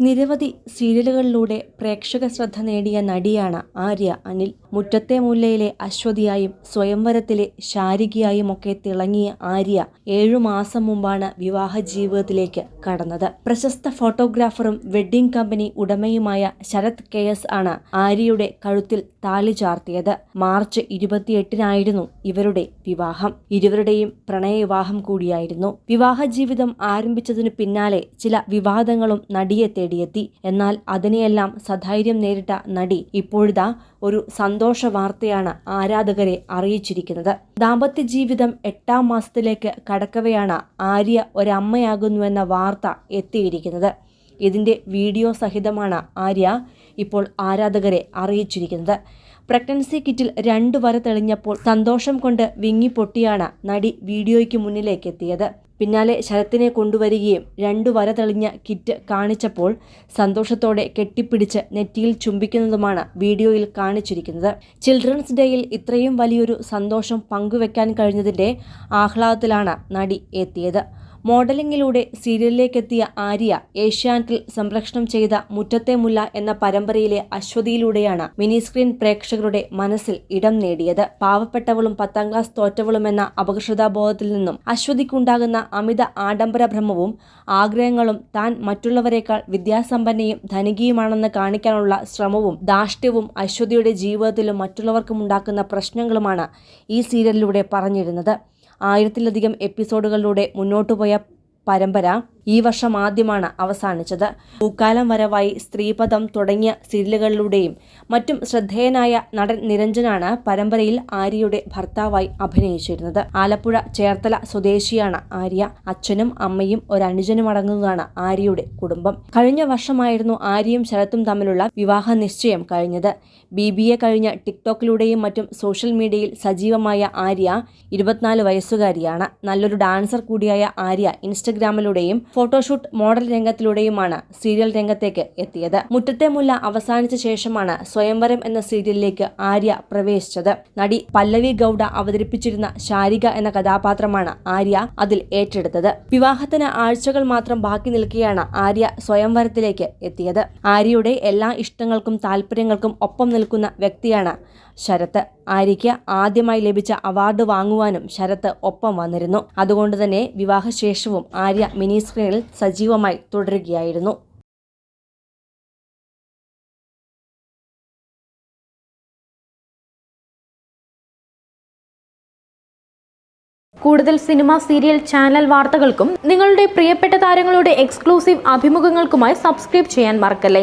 നിരവധി സീരിയലുകളിലൂടെ പ്രേക്ഷക ശ്രദ്ധ നേടിയ നടിയാണ് ആര്യ അനിൽ. മുറ്റത്തെ മുല്ലയിലെ അശ്വതിയായും സ്വയംവരത്തിലെ ശാരികയായും ഒക്കെ തിളങ്ങിയ ആര്യ ഏഴു മാസം മുമ്പാണ് വിവാഹ ജീവിതത്തിലേക്ക് കടന്നത്. പ്രശസ്ത ഫോട്ടോഗ്രാഫറും വെഡ്ഡിംഗ് കമ്പനി ഉടമയുമായ ശരത് കെ എസ് ആണ് ആര്യയുടെ കഴുത്തിൽ താലി ചാർത്തിയത്. മാർച്ച് ഇരുപത്തിയെട്ടിനായിരുന്നു ഇവരുടെ വിവാഹം. ഇരുവരുടെയും പ്രണയവിവാഹം കൂടിയായിരുന്നു. വിവാഹ ജീവിതം ആരംഭിച്ചതിനു പിന്നാലെ ചില വിവാദങ്ങളും നടിയെ തേടിയെത്തി. എന്നാൽ അതിനെയെല്ലാം സധൈര്യം നേരിട്ട നടി ഇപ്പോഴിതാ ഒരു സന്തോഷ വാർത്തയാണ് ആരാധകരെ അറിയിച്ചിരിക്കുന്നത്. ദാമ്പത്യ ജീവിതം എട്ടാം മാസത്തിലേക്ക് കടക്കവെയാണ് ആര്യ ഒരമ്മയാകുന്നുവെന്ന വാർത്ത എത്തിയിരിക്കുന്നത്. ഇതിന്റെ വീഡിയോ സഹിതമാണ് ആര്യ ഇപ്പോൾ ആരാധകരെ അറിയിച്ചിരിക്കുന്നത്. പ്രഗ്നൻസി കിറ്റിൽ രണ്ടു വര തെളിഞ്ഞപ്പോൾ സന്തോഷം കൊണ്ട് വിങ്ങിപ്പൊട്ടിയാണ് നടി വീഡിയോയ്ക്ക് മുന്നിലേക്ക് എത്തിയത് പിന്നാലെ ശരത്തിനെ കൊണ്ടുവരികയും രണ്ടു വര തെളിഞ്ഞ കിറ്റ് കാണിച്ചപ്പോൾ സന്തോഷത്തോടെ കെട്ടിപ്പിടിച്ച് നെറ്റിയിൽ ചുംബിക്കുന്നതുമാണ് വീഡിയോയിൽ കാണിച്ചിരിക്കുന്നത്. ചിൽഡ്രൻസ് ഡേയിൽ ഇത്രയും വലിയൊരു സന്തോഷം പങ്കുവെക്കാൻ കഴിഞ്ഞതിന്റെ ആഹ്ലാദത്തിലാണ് നടി എത്തിയത്. മോഡലിംഗിലൂടെ സീരിയലിലേക്കെത്തിയ ആര്യ ഏഷ്യാനെറ്റിൽ സംപ്രേഷണം ചെയ്ത മുറ്റത്തെ മുല്ല എന്ന പരമ്പരയിലെ അശ്വതിയിലൂടെയാണ് മിനി സ്ക്രീൻ പ്രേക്ഷകരുടെ മനസ്സിൽ ഇടം നേടിയത്. പാവപ്പെട്ടവളും പത്താം ക്ലാസ് തോറ്റവളും എന്ന അപകർഷതാബോധത്തിൽ നിന്നും അശ്വതിക്കുണ്ടാകുന്ന അമിത ആഡംബര ഭ്രമവും ആഗ്രഹങ്ങളും താൻ മറ്റുള്ളവരെക്കാൾ വിദ്യാസമ്പന്നയും ധനികയുമാണെന്ന് കാണിക്കാനുള്ള ശ്രമവും ധാഷ്ട്യവും അശ്വതിയുടെ ജീവിതത്തിലും മറ്റുള്ളവർക്കും ഉണ്ടാക്കുന്ന പ്രശ്നങ്ങളുമാണ് ഈ സീരിയലിലൂടെ പറഞ്ഞിരുന്നത്. ആയിരത്തിലധികം എപ്പിസോഡുകളിലൂടെ മുന്നോട്ടുപോയ പരമ്പര ഈ വർഷം ആദ്യമാണ് അവസാനിച്ചത്. പൂക്കാലം വരവായി സ്ത്രീപദം തുടങ്ങിയ സീരിയലുകളിലൂടെയും മറ്റും ശ്രദ്ധേയനായ നടൻ നിരഞ്ജനാണ് പരമ്പരയിൽ ആര്യയുടെ ഭർത്താവായി അഭിനയിച്ചിരുന്നത്. ആലപ്പുഴ ചേർത്തല സ്വദേശിയാണ് ആര്യ. അച്ഛനും അമ്മയും ഒരു അടങ്ങുന്നതാണ് ആര്യയുടെ കുടുംബം. കഴിഞ്ഞ വർഷമായിരുന്നു ആര്യയും ശരത്തും തമ്മിലുള്ള വിവാഹ നിശ്ചയം കഴിഞ്ഞത്. ബി ബി എ കഴിഞ്ഞ ടിക്ടോക്കിലൂടെയും മറ്റും സോഷ്യൽ മീഡിയയിൽ സജീവമായ ആര്യ ഇരുപത്തിനാല് വയസ്സുകാരിയാണ്. നല്ലൊരു ഡാൻസർ കൂടിയായ ആര്യ ഇൻസ്റ്റഗ്രാമിലൂടെയും ഫോട്ടോഷൂട്ട് മോഡൽ രംഗത്തിലൂടെയുമാണ് സീരിയൽ രംഗത്തേക്ക് എത്തിയത്. മുറ്റത്തെ മുല്ല അവസാനിച്ച ശേഷമാണ് സ്വയംവരം എന്ന സീരിയലിലേക്ക് ആര്യ പ്രവേശിച്ചത്. നടി പല്ലവി ഗൌഡ അവതരിപ്പിച്ചിരുന്ന ശാരിക എന്ന കഥാപാത്രമാണ് ആര്യ അതിൽ ഏറ്റെടുത്തത്. വിവാഹത്തിന് ആഴ്ചകൾ മാത്രം ബാക്കി നിൽക്കുകയാണ് ആര്യ സ്വയംവരത്തിലേക്ക് എത്തിയത്. ആര്യയുടെ എല്ലാ ഇഷ്ടങ്ങൾക്കും താല്പര്യങ്ങൾക്കും ഒപ്പം നിൽക്കുന്ന വ്യക്തിയാണ് ശരത്ത് ആര്യയ്ക്ക് ആദ്യമായി ലഭിച്ച അവാർഡ് വാങ്ങുവാനും ശരത്ത് ഒപ്പം വന്നിരുന്നു. അതുകൊണ്ട് തന്നെ വിവാഹശേഷവും ആര്യ മിനി സ്ക്രീനിൽ സജീവമായി തുടരുകയായിരുന്നു. കൂടുതൽ സിനിമ സീരിയൽ ചാനൽ വാർത്തകൾക്കും നിങ്ങളുടെ പ്രിയപ്പെട്ട താരങ്ങളുടെ എക്സ്ക്ലൂസീവ് അഭിമുഖങ്ങൾക്കുമായി സബ്സ്ക്രൈബ് ചെയ്യാൻ മറക്കല്ലേ?